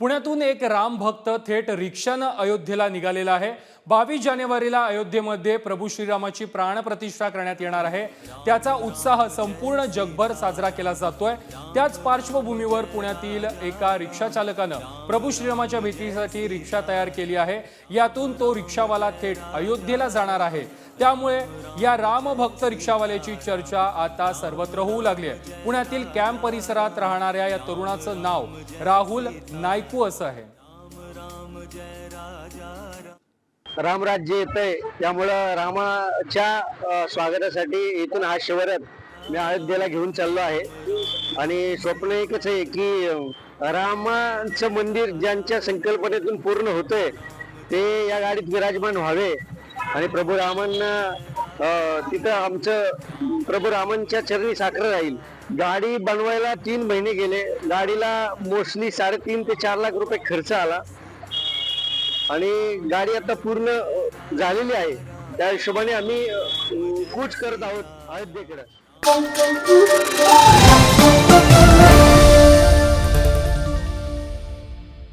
पुण्यातून एक राम भक्त थेट रिक्षानं अयोध्येला निघालेला आहे. बावीस जानेवारीला अयोध्येमध्ये प्रभू श्रीरामाची प्राणप्रतिष्ठा करण्यात येणार आहे. त्याचा उत्साह संपूर्ण जगभर साजरा केला जातोय. त्याच पार्श्वभूमीवर पुण्यातील एका रिक्षा चालकानं प्रभू श्रीरामाच्या भेटीसाठी रिक्षा तयार केली आहे. यातून तो रिक्षावाला थेट अयोध्येला जाणार आहे. त्यामुळे या रामभक्त रिक्षावाल्याची चर्चा आता सर्वत्र होऊ लागली आहे. पुण्यातील कॅम्प परिसरात राहणाऱ्या या तरुणाचं नाव राहुल नाईक ऐकू असं आहे. रामराज्य येत आहे त्यामुळं रामाच्या स्वागतासाठी इथून हा शिवरात मी अयोध्येला घेऊन चाललो आहे. आणि स्वप्न एकच आहे की रामाचं मंदिर ज्यांच्या संकल्पनेतून पूर्ण होतंय ते या गाडीत विराजमान व्हावे. आणि प्रभू रामांना तिथं आमचं प्रभू रामांच्या चरणी साखर राहील. गाडी बनवायला तीन महिने गेले. गाडीला मोस्टली साडेतीन ते चार लाख रुपये खर्च आला. आणि गाडी आता पूर्ण झालेली आहे. त्या हिशोबाने आम्ही कूच करत आहोत अयोध्येकडे